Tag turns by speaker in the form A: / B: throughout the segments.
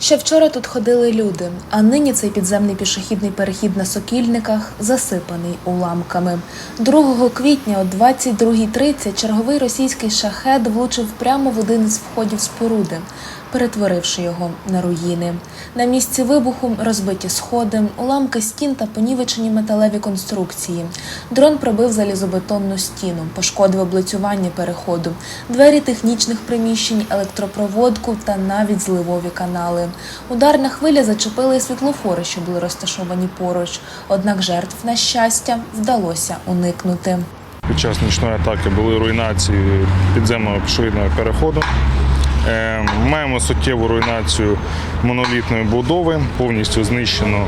A: Ще вчора тут ходили люди, а нині цей підземний пішохідний перехід на сокільниках засипаний уламками. 2 квітня о 22.30 черговий російський шахет влучив прямо в один із входів споруди, перетворивши його на руїни. На місці вибуху розбиті сходи, уламки стін та понівечені металеві конструкції. Дрон пробив залізобетонну стіну, пошкодив облицювання переходу, двері технічних приміщень, електропроводку та навіть зливові канали. Ударна хвиля зачепила і світлофори, що були розташовані поруч. Однак жертв, на щастя, вдалося уникнути.
B: Під час нічної атаки були руйнації підземного пішохідного переходу. Е, Маємо суттєву руйнацію монолітної будови, повністю знищено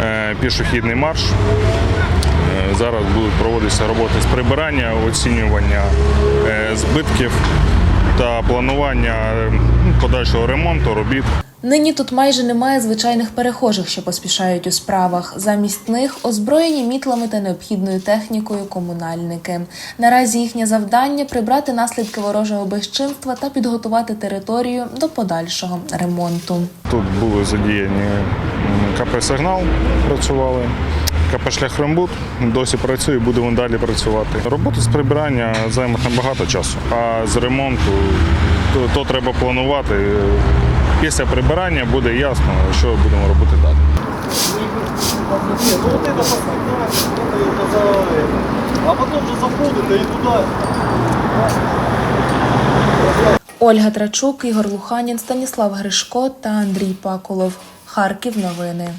B: е, пішохідний марш. Е, Зараз будуть проводитися роботи з прибирання, оцінювання збитків та планування подальшого ремонту робіт.
A: Нині тут майже немає звичайних перехожих, що поспішають у справах. Замість них озброєні мітлами та необхідною технікою комунальники. Наразі їхнє завдання прибрати наслідки ворожого безчинства та підготувати територію до подальшого ремонту.
B: Тут були задіяні КП «Сигнал» працювали. КП «Шляхрембут» досі працює, будемо далі працювати. Робота з прибирання займе набагато часу, а з ремонту то, то треба планувати. Після прибирання буде ясно, що будемо робити далі.
C: Нет, ну вот это посмотрите, это за это. А потом же заходите и туда.
A: Ольга Трачук, Ігор Луханін, Станіслав Гришко та Андрій Пакулов. Харків новини.